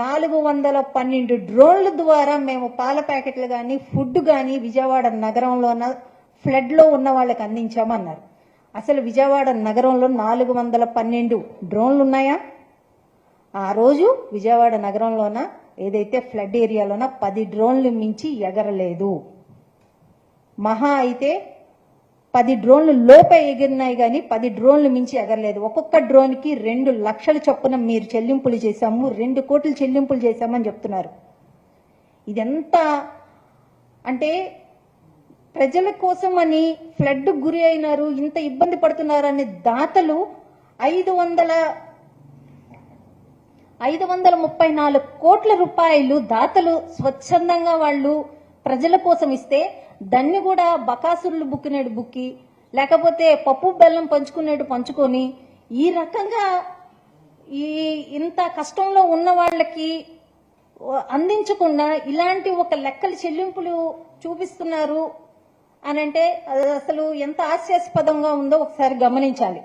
నాలుగు వందల పన్నెండు డ్రోన్ల ద్వారా మేము పాల ప్యాకెట్లు కానీ ఫుడ్ కానీ విజయవాడ నగరంలోన ఫ్లడ్లో ఉన్న వాళ్ళకి అందించామన్నారు. అసలు విజయవాడ నగరంలో నాలుగు వందల పన్నెండు డ్రోన్లు ఉన్నాయా? ఆ రోజు విజయవాడ నగరంలోన ఏదైతే ఫ్లడ్ ఏరియాలోన పది డ్రోన్లు మించి ఎగరలేదు. మహా అయితే పది డ్రోన్లు లోపే ఎగిరినాయి కానీ పది డ్రోన్లు మించి ఎగరలేదు. ఒక్కొక్క డ్రోన్కి రెండు లక్షల చొప్పున మీరు చెల్లింపులు చేశాము రెండు కోట్లు చెల్లింపులు చేశామని చెప్తున్నారు. ఇదెంత అంటే ప్రజల కోసం అని ఫ్లడ్ గురి అయినారు ఇంత ఇబ్బంది పడుతున్నారు అనే దాతలు ఐదు వందల ఐదు వందల ముప్పై నాలుగు కోట్ల రూపాయలు దాతలు స్వచ్ఛందంగా వాళ్ళు ప్రజల కోసం ఇస్తే దాన్ని కూడా బకాసురులు బుక్కినేడు బుక్కి లేకపోతే పప్పు బెల్లం పంచుకునేడు పంచుకొని ఈ రకంగా ఈ ఇంత కష్టంలో ఉన్న వాళ్ళకి అందించకుండా ఇలాంటి ఒక లెక్కల చెల్లింపులు చూపిస్తున్నారు అని అంటే అది అసలు ఎంత హాస్యాస్పదంగా ఉందో ఒకసారి గమనించాలి.